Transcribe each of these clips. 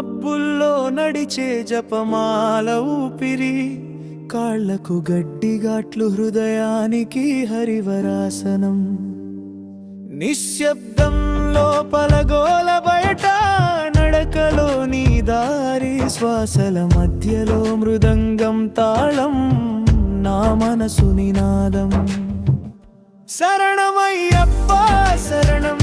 కొలిచే జపమాల ఊపిరి కాళ్ళకు గడ్డిగాట్లు హృదయానికి హరివరాసనం. నిశ్శబ్దం లోపల గోల బయట నడకలో నీ దారి శ్వాసల మధ్యలో మృదంగం తాళం నా మనసు నినాదం. శరణమయ్యప్ప శరణం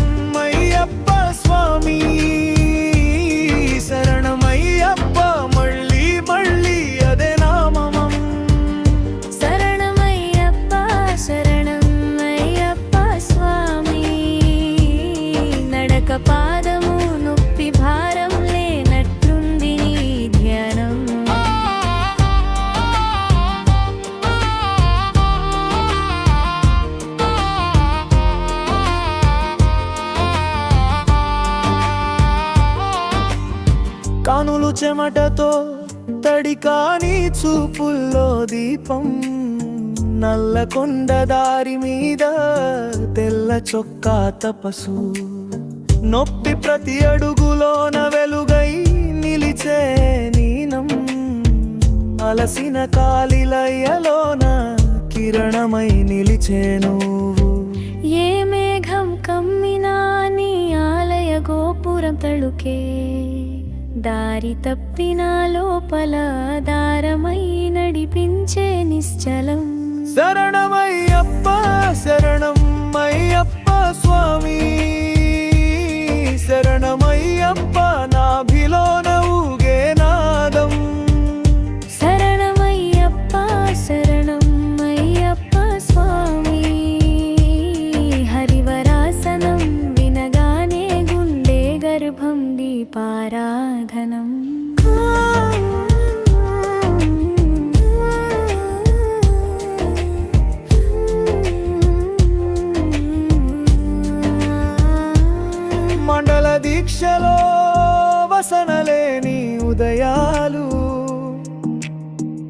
చెమటతో తడి కాని చూపుల్లో దీపం నల్ల కొండ దారి మీద తెల్ల చొక్కా తపసు. నొప్పి ప్రతి అడుగులోన వెలుగై నిలిచే నీనం అలసిన కాలిలయ్యలోన కిరణమై నిలిచే నువ్వు. ఏ మేఘం కమ్మినా నీ ఆలయ గోపురం తళుకే. దారి తప్పిన లోపల దారమై నడిపించే నిశ్చలం. శరణమయ్యప్ప శరణం అయ్యప్ప స్వామి. దీక్షలో వసనలేని ఉదయాలు.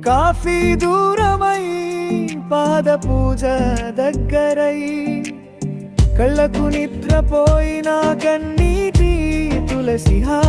కాఫీ దూరమై పాద పూజ దగ్గరై కళ్ళకు నిద్రపోయిన కన్నీటి తులసిహా